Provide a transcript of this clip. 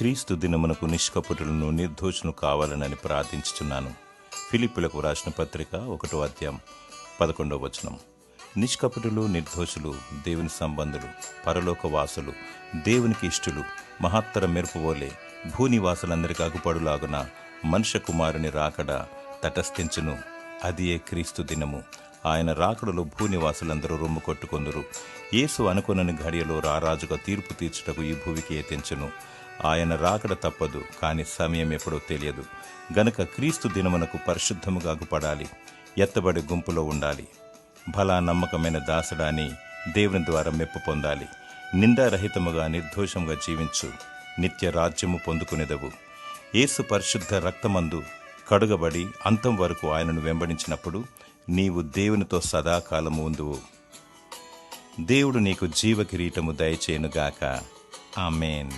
క్రీస్తు దినమునకు నిష్కపటులను నిర్దోషులు కావాలనని ప్రార్థించుచున్నాను. ఫిలిప్పులకు రాసిన పత్రిక ఒకటో అధ్యాయం పదకొండవ వచనం. నిష్కపటులు నిర్దోషులు దేవుని సంబంధులు పరలోక వాసులు దేవునికి ఇష్టులు మహత్తర మెరుపువోలే భూనివాసులందరికీ అగుపడులాగున మనుష్య కుమారుని రాకడ తటస్థించును. అదియే క్రీస్తు దినము? ఆయన రాకడలో భూనివాసులందరూ రొమ్ము కొట్టుకొందురు. యేసు అనుకునని ఘడియలో రారాజుగా తీర్పు తీర్చుటకు ఈ భూమికి ఎత్తించును ఆయన రాకడ తప్పదు కాని సమయం ఎప్పుడో తెలియదు. గనుక క్రీస్తు దినమునకు పరిశుద్ధముగా అగుపడాలి ఎత్తబడి గుంపులో ఉండాలి. భలా నమ్మకమైన దాసడాని దేవుని ద్వారా మెప్పు పొందాలి. నిందారహితముగా నిర్దోషంగా జీవించు. నిత్య రాజ్యము పొందుకునేదవు. యేసు పరిశుద్ధ రక్తమందు కడుగబడి అంతం వరకు ఆయనను వెంబడించినప్పుడు నీవు దేవునితో సదాకాలము ఉందువు. దేవుడు నీకు జీవ కిరీటము దయచేయునుగాక. ఆమెన్.